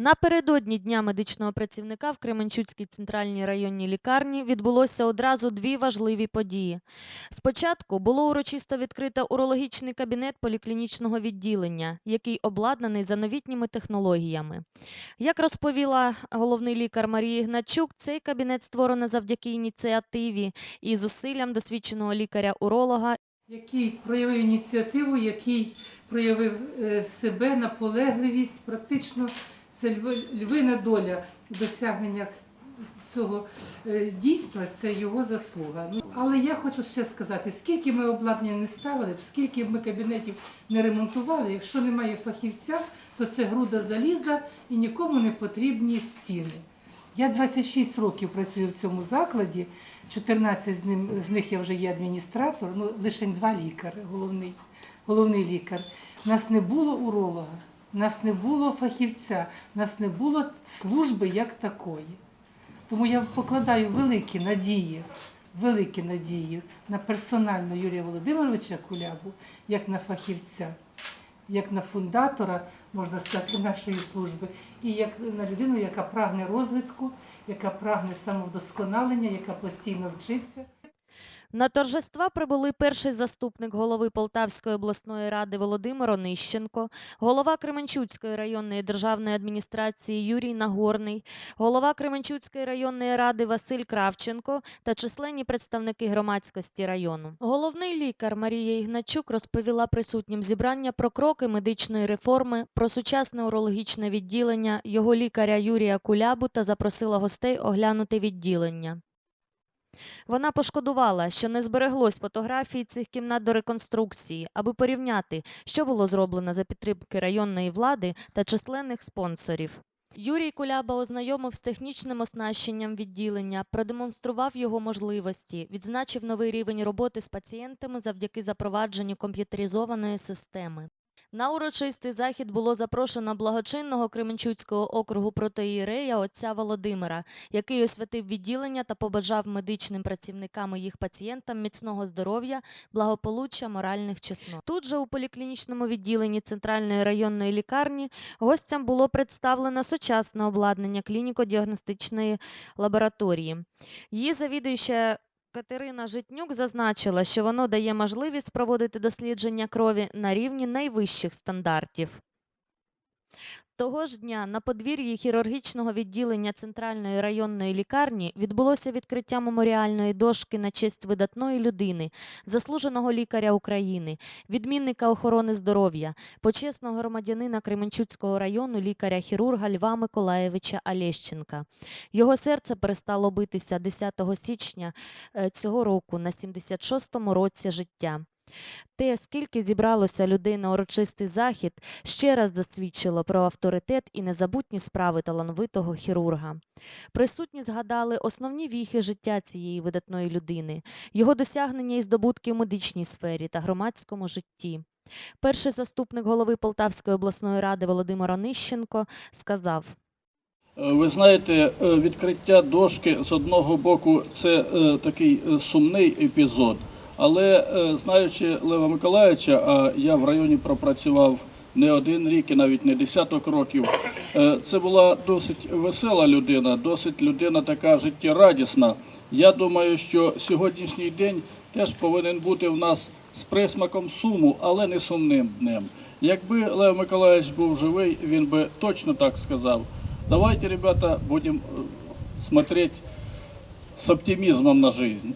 Напередодні Дня медичного працівника в Кременчуцькій центральній районній лікарні відбулося одразу дві важливі події. Спочатку було урочисто відкрито урологічний кабінет поліклінічного відділення, який обладнаний за новітніми технологіями. Як розповіла головний лікар Марія Ігначук, цей кабінет створено завдяки ініціативі і зусиллям досвідченого лікаря-уролога який проявив ініціативу, який проявив е, себе, наполегливість. Практично це львина доля в досягненнях цього е, дійства, це його заслуга. Ну, але я хочу ще сказати, скільки ми обладнання не ставили, скільки ми кабінетів не ремонтували, якщо немає фахівця, то це груда заліза і нікому не потрібні стіни. Я 26 років працюю в цьому закладі, 14 з, них я вже є адміністратор, ну лише два лікари, головний, головний лікар. У нас не було уролога, у нас не було фахівця, у нас не було служби як такої. Тому я покладаю великі надії, великі надії на персонально Юрія Володимировича Кулябу, як на фахівця, як на фундатора, можна сказати, нашої служби, і як на людину, яка прагне розвитку, яка прагне самовдосконалення, яка постійно вчиться. На торжества прибули перший заступник голови Полтавської обласної ради Володимир Онищенко, голова Кременчуцької районної державної адміністрації Юрій Нагорний, голова Кременчуцької районної ради Василь Кравченко та численні представники громадськості району. Головний лікар Марія Ігначук розповіла присутнім зібрання про кроки медичної реформи, про сучасне урологічне відділення, його лікаря Юрія Кулябу та запросила гостей оглянути відділення. Вона пошкодувала, що не збереглось фотографій цих кімнат до реконструкції, аби порівняти, що було зроблено за підтримки районної влади та численних спонсорів. Юрій Куляба ознайомив з технічним оснащенням відділення, продемонстрував його можливості, відзначив новий рівень роботи з пацієнтами завдяки запровадженню комп'ютеризованої системи. На урочистий захід було запрошено благочинного Кременчуцького округу протоієрея отця Володимира, який освятив відділення та побажав медичним працівникам і їх пацієнтам міцного здоров'я, благополуччя, моральних чеснот. Тут же у поліклінічному відділенні центральної районної лікарні гостям було представлено сучасне обладнання клініко-діагностичної лабораторії. Її завідуюча Катерина Житнюк зазначила, що воно дає можливість проводити дослідження крові на рівні найвищих стандартів. Того ж дня на подвір'ї хірургічного відділення центральної районної лікарні відбулося відкриття меморіальної дошки на честь видатної людини, заслуженого лікаря України, відмінника охорони здоров'я, почесного громадянина Кременчуцького району лікаря-хірурга Льва Миколаєвича Алєщенка. Його серце перестало битися 10 січня е, цього року на 76-му році життя. Те, скільки зібралося людей на урочистий захід, ще раз засвідчило про авторитет і незабутні справи талановитого хірурга. Присутні згадали основні віхи життя цієї видатної людини, його досягнення і здобутки в медичній сфері та громадському житті. Перший заступник голови Полтавської обласної ради Володимир Онищенко сказав: Е, Ви знаєте, е, відкриття дошки з одного боку це е, такий сумний епізод. Але е, знаючи Лева Миколаївича, а я в районі пропрацював не один рік і навіть не десяток років. е, Це була досить весела людина, досить людина така життєрадісна. Я думаю, що сьогоднішній день теж повинен бути в нас з присмаком суму, але не сумним днем. Якби Лев Миколаївич був живий, він би точно так сказав. Давайте, ребята, будем э, смотреть з оптимізмом на життя.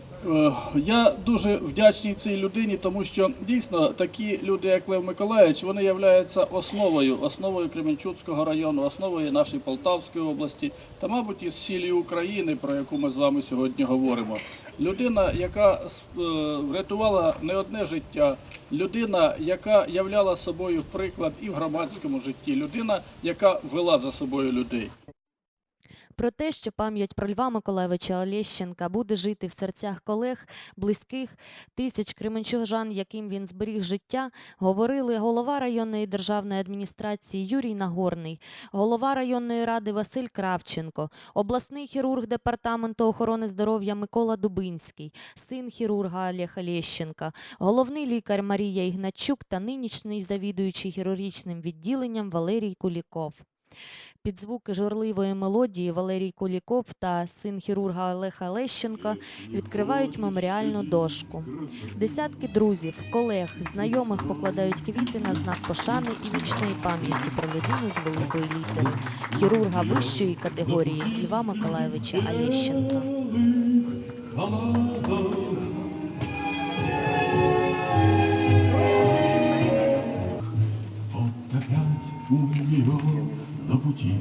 Я дуже вдячний цій людині, тому що дійсно такі люди, як Лев Миколаївич, вони являються основою, основою Кременчуцького району, основою нашої Полтавської області та, мабуть, і всієї України, про яку ми з вами сьогодні говоримо. Людина, яка е, врятувала не одне життя, людина, яка являла собою приклад і в громадському житті, людина, яка вела за собою людей. Про те, що пам'ять про Льва Миколайовича Олєщенка буде жити в серцях колег, близьких, тисяч кременчужан, яким він зберіг життя, говорили голова районної державної адміністрації Юрій Нагорний, голова районної ради Василь Кравченко, обласний хірург департаменту охорони здоров'я Микола Дубинський, син хірурга Олег Олєщенка, головний лікар Марія Ігначук та нинішній завідуючий хірургічним відділенням Валерій Куліков. Під звуки журливої мелодії Валерій Куліков та син хірурга Олега Лещенка відкривають меморіальну дошку. Десятки друзів, колег, знайомих покладають квіти на знак пошани і вічної пам'яті про людину з великої літери, хірурга вищої категорії Льва Миколайовича Олещенка. Опять у нее на пути